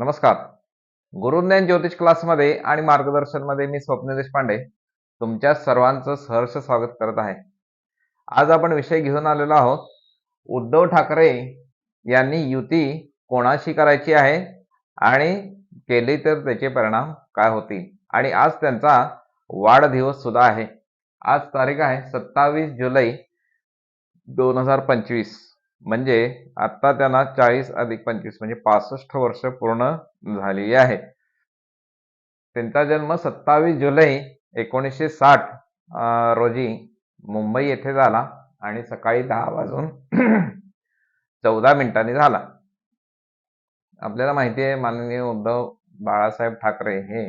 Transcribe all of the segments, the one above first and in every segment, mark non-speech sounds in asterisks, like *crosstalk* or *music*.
नमस्कार. गुरुज्ञान ज्योतिष क्लासमध्ये आणि मार्गदर्शनमध्ये मी स्वप्न देशपांडे तुमच्या सर्वांचं सहर्ष स्वागत करत आहे. आज आपण विषय घेऊन आलेलो आहोत. उद्धव ठाकरे यांनी युती कोणाशी करायची आहे आणि केली तर त्याचे परिणाम काय होतील? आणि आज त्यांचा वाढदिवस सुद्धा आहे. आज तारीख आहे सत्तावीस जुलै दोन हजार पंचवीस. म्हणजे आता त्यांना चाळीस अधिक पंचवीस म्हणजे पासष्ट वर्ष पूर्ण झालेली आहे. त्यांचा जन्म सत्तावीस जुलै एकोणीसशे साठ रोजी मुंबई येथे झाला आणि सकाळी दहा वाजून *clears throat* चौदा मिनिटांनी झाला. आपल्याला माहिती आहे माननीय उद्धव बाळासाहेब ठाकरे हे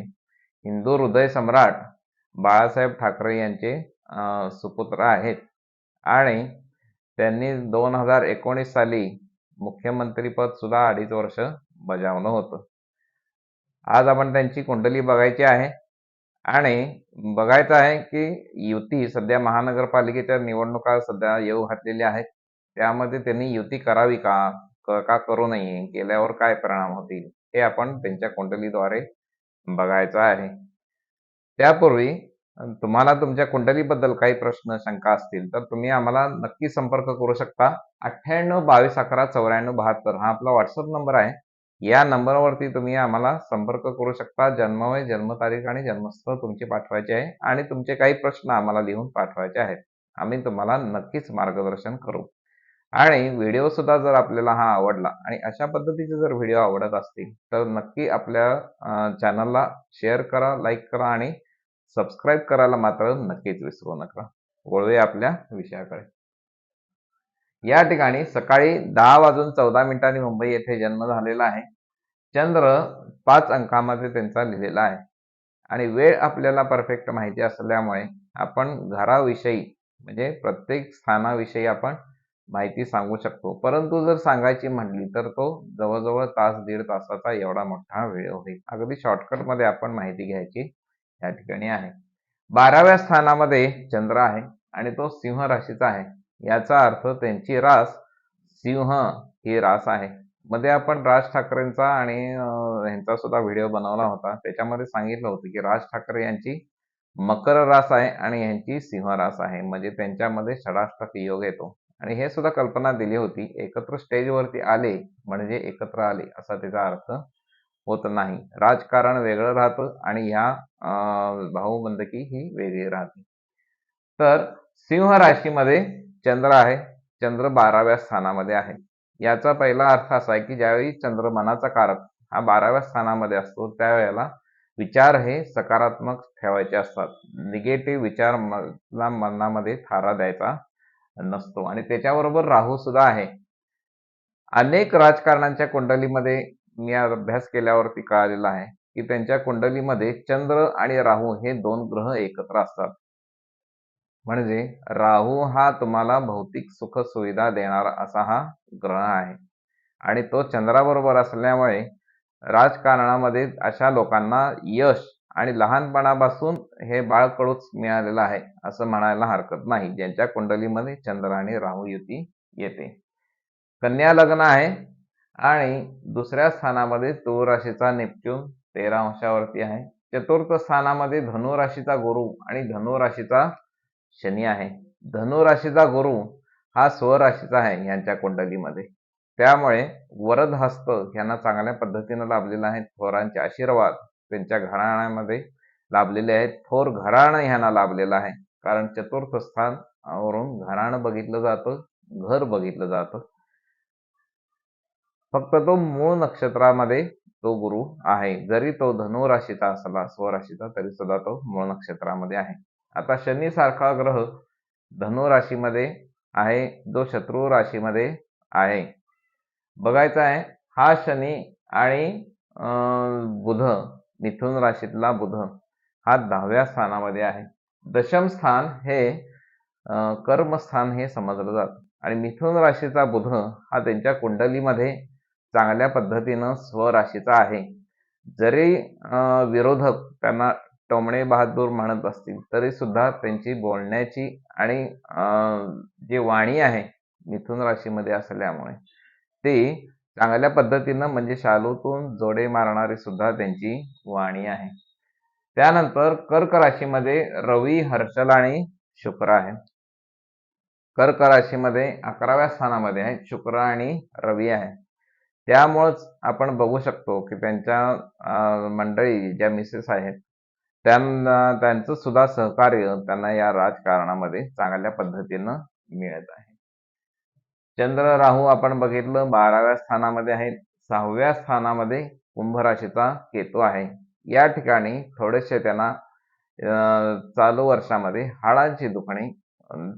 हिंदू हृदय सम्राट बाळासाहेब ठाकरे यांचे सुपुत्र आहेत. आणि त्यांनी दोन हजार एकोणीस साली मुख्यमंत्रीपद सुद्धा अडीच वर्ष बजावलं होतं. आज आपण त्यांची कुंडली बघायची आहे आणि बघायचं आहे की युती सध्या महानगरपालिकेच्या निवडणुका सध्या येऊ घातलेल्या आहेत. त्यामध्ये त्यांनी युती करावी का? का करू नये? केल्यावर काय परिणाम होतील? हे आपण त्यांच्या कुंडलीद्वारे बघायचं आहे. त्यापूर्वी तुम्हाला तुमच्या कुंडलीबद्दल काही प्रश्न शंका असतील तर तुम्ही आम्हाला नक्की संपर्क करू शकता. अठ्ठ्याण्णव बावीस अकरा चौऱ्याण्णव बहात्तर हा आपला व्हॉट्सअप नंबर आहे. या नंबरवरती तुम्ही आम्हाला संपर्क करू शकता. जन्मवय जन्मतारीख आणि जन्मस्थळ तुमचे पाठवायचे आहे आणि तुमचे काही प्रश्न आम्हाला लिहून पाठवायचे आहेत. आम्ही तुम्हाला नक्कीच मार्गदर्शन करू. आणि व्हिडिओ सुद्धा जर आपल्याला हा आवडला आणि अशा पद्धतीचे जर व्हिडिओ आवडत असतील तर नक्की आपल्या चॅनलला शेअर करा लाईक करा आणि सबस्क्राईब करायला मात्र नक्कीच विसरू नका. वळूया आपल्या विषयाकडे. या ठिकाणी सकाळी दहा वाजून चौदा मिनिटांनी मुंबई येथे जन्म झालेला आहे. चंद्र पाच अंकामध्ये त्यांचा लिहिलेला आहे. आणि वेळ आपल्याला परफेक्ट माहिती असल्यामुळे आपण घराविषयी म्हणजे प्रत्येक स्थानाविषयी आपण माहिती सांगू शकतो. परंतु जर सांगायची म्हटली तर तो जवळजवळ तास दीड तासाचा एवढा मोठा वेळ होईल. अगदी शॉर्टकटमध्ये आपण माहिती घ्यायची या ठिकाणी आहे. बाराव्या स्थानामध्ये चंद्र आहे आणि तो सिंह राशीचा आहे. याचा अर्थ त्यांची रास सिंह ही रास आहे. मध्ये आपण राज ठाकरेंचा आणि ह्यांचा सुद्धा व्हिडिओ बनवला होता. त्याच्यामध्ये सांगितलं होतं की राज ठाकरे यांची मकर रास आहे आणि यांची सिंह रास आहे. म्हणजे त्यांच्यामध्ये षडाष्टक योग येतो. आणि हे सुद्धा कल्पना दिली होती. एकत्र स्टेजवरती आले म्हणजे एकत्र आले असा त्याचा अर्थ होत नाही. राजकारण वेगळं राहतं आणि ह्या अं, भाऊबंदकी ही वेगळी राहते. तर सिंह राशीमध्ये चंद्र आहे. चंद्र बाराव्या स्थानामध्ये आहे. याचा पहिला अर्थ असा आहे की ज्यावेळी चंद्र मनाचा कारक हा बाराव्या स्थानामध्ये असतो त्यावेळेला विचार हे सकारात्मक ठेवायचे असतात. निगेटिव्ह विचार मनामध्ये थारा द्यायचा नसतो. आणि त्याच्याबरोबर राहू सुद्धा आहे. अनेक राजकारणांच्या कुंडलीमध्ये मी आज अभ्यास केल्यावरती कळालेला आहे की त्यांच्या कुंडलीमध्ये चंद्र आणि राहू हे दोन ग्रह एकत्र असतात. म्हणजे राहू हा तुम्हाला भौतिक सुख सुविधा देणारा असा हा ग्रह आहे. आणि तो चंद्राबरोबर असल्यामुळे राजकारणामध्ये अशा लोकांना यश आणि लहानपणापासून हे बाळकडूच मिळालेलं आहे असं म्हणायला हरकत नाही ज्यांच्या कुंडलीमध्ये चंद्र आणि राहू युती येते. कन्या लग्न आहे आणि दुसऱ्या स्थानामध्ये तुळ राशीचा नेपच्यून तेरा अंशावरती आहे. चतुर्थ स्थानामध्ये धनु राशीचा गुरु आणि धनु राशीचा शनी आहे. धनुराशीचा गुरु हा स्वराशीचा आहे यांच्या कुंडलीमध्ये. त्यामुळे वरद हस्त यांना चांगल्या पद्धतीनं लाभलेला आहे थोरांचे आशीर्वाद त्यांच्या घराण्यामध्ये लाभलेले आहेत. थोर घराणं ह्यांना लाभलेलं आहे. कारण चतुर्थ स्थान वरून घराणं बघितलं जातं घर बघितलं जातं. फक्त तो मूळ नक्षत्रामध्ये तो गुरु आहे. जरी तो धनु राशीचा असला स्वराशीचा तरी सुद्धा तो मूळ नक्षत्रामध्ये आहे. आता शनी सारखा ग्रह धनु राशीमध्ये आहे जो शत्रू राशीमध्ये आहे. बघायचा आहे हा शनी आणि बुध मिथुन राशीतला बुध हा दहाव्या स्थानामध्ये आहे. दशम स्थान हे कर्मस्थान हे समजलं जातं. आणि मिथुन राशीचा बुध हा त्यांच्या कुंडलीमध्ये चांगल्या पद्धतीनं स्वराशीचा आहे. जरी विरोधक त्यांना टोमणे बहादूर म्हणत असतील तरी सुद्धा त्यांची बोलण्याची आणि जी वाणी आहे मिथुन राशीमध्ये असल्यामुळे ती चांगल्या पद्धतीनं म्हणजे शालूतून जोडे मारणारी सुद्धा त्यांची वाणी आहे. त्यानंतर कर्क राशीमध्ये रवी हर्षल आणि शुक्र आहे. कर्क राशीमध्ये अकराव्या स्थानामध्ये आहे शुक्र आणि रवी आहे. त्यामुळंच आपण बघू शकतो की त्यांच्या मंडळी ज्या मिसेस आहेत त्यांना त्यांचं सुद्धा सहकार्य त्यांना या राजकारणामध्ये चांगल्या पद्धतीनं मिळत आहे. चंद्र राहू आपण बघितलं बाराव्या स्थानामध्ये आहेत. सहाव्या स्थानामध्ये कुंभ राशीचा केतू आहे. या ठिकाणी थोडेसे त्यांना चालू वर्षामध्ये हाडांची दुखणे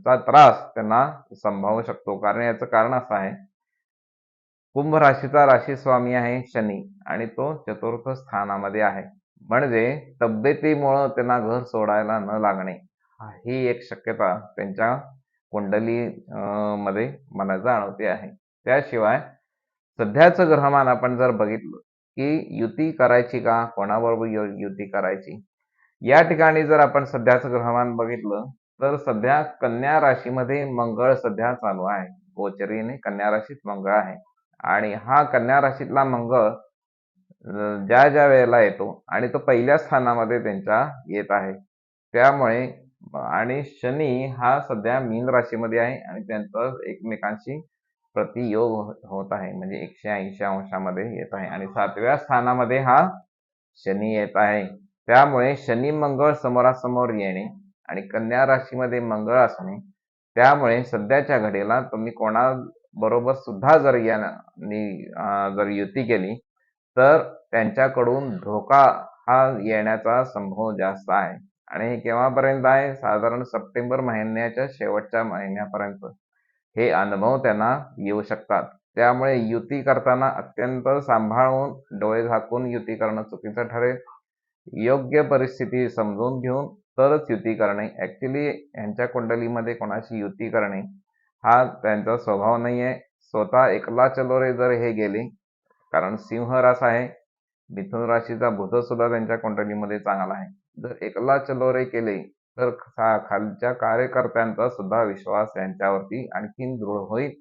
चा त्रास त्यांना संभावू शकतो. कारण याचं कारण असं आहे कुंभ राशीचा राशी स्वामी आहे शनी आणि तो चतुर्थ स्थानामध्ये आहे. म्हणजे तब्येतीमुळं त्यांना घर सोडायला न लागणे ही एक शक्यता त्यांच्या कुंडली मध्ये मला जाणवते आहे. त्याशिवाय सध्याचं ग्रहमान आपण जर बघितलं की युती करायची का कोणाबरोबर युती करायची? या ठिकाणी जर आपण सध्याचं ग्रहमान बघितलं तर सध्या कन्या राशीमध्ये मंगळ सध्या चालू आहे. गोचरीने कन्या राशीत मंगळ आहे. आणि हा कन्या राशीतला मंगळ ज्या ज्या वेळेला येतो आणि तो पहिल्या स्थानामध्ये त्यांच्या येत आहे. त्यामुळे आणि शनी हा सध्या मीन राशीमध्ये आहे आणि त्यांचं एकमेकांशी प्रतियोग हो, होत आहे. म्हणजे एकशे ऐंशी अंशामध्ये येत आहे आणि सातव्या स्थानामध्ये हा शनी येत आहे. त्यामुळे शनी मंगळ समोरासमोर येणे आणि कन्या राशीमध्ये मंगळ असणे त्यामुळे सध्याच्या घडीला तुम्ही कोणा बरोबर सुद्धा जर यांनी जर युती केली तर त्यांच्याकडून धोका हा येण्याचा संभव जास्त आहे. आणि हे केव्हापर्यंत आहे? साधारण सप्टेंबर महिन्याच्या शेवटच्या महिन्यापर्यंत. हे अनुभव त्यांना येऊ शकतात. त्यामुळे युती करताना अत्यंत सांभाळून डोळे झाकून युती करणं चुकीचं ठरेल. योग्य परिस्थिती समजून घेऊन तरच युती करणे. ऍक्च्युली यांच्या कुंडलीमध्ये कोणाशी युती करणे हा त्यांचा स्वभाव नाही आहे स्वतः एकला चलोरे जर हे गेले. कारण सिंह रास आहे. मिथुन राशीचा बुध सुद्धा त्यांच्या कुंडलीमध्ये चांगला आहे. जर एकला चलोरे केले तर खालच्या कार्यकर्त्यांचा सुद्धा विश्वास यांच्यावरती आणखीन दृढ होईल.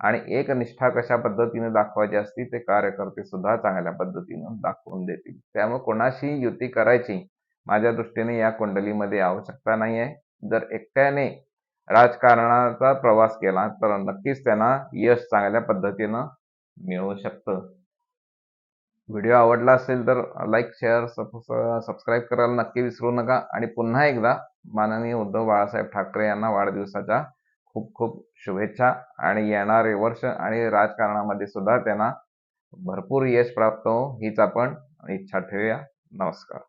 आणि एक निष्ठा कशा पद्धतीने दाखवायची असती ते कार्यकर्ते सुद्धा चांगल्या पद्धतीनं दाखवून देतील. त्यामुळे कोणाशी युती करायची माझ्या दृष्टीने या कुंडलीमध्ये आवश्यकता नाही आहे जर एकट्याने राजकारणाचा प्रवास केला तर नक्कीच त्यांना यश चांगल्या पद्धतीनं मिळू शकतं. व्हिडिओ आवडला असेल तर लाईक शेअर सबस्क्राईब करायला नक्की विसरू नका. आणि पुन्हा एकदा माननीय उद्धव बाळासाहेब ठाकरे यांना वाढदिवसाच्या खूप खूप शुभेच्छा. आणि येणारे वर्ष आणि राजकारणामध्ये सुद्धा त्यांना भरपूर यश प्राप्त हो हीच आपण इच्छा ठेवूया. नमस्कार.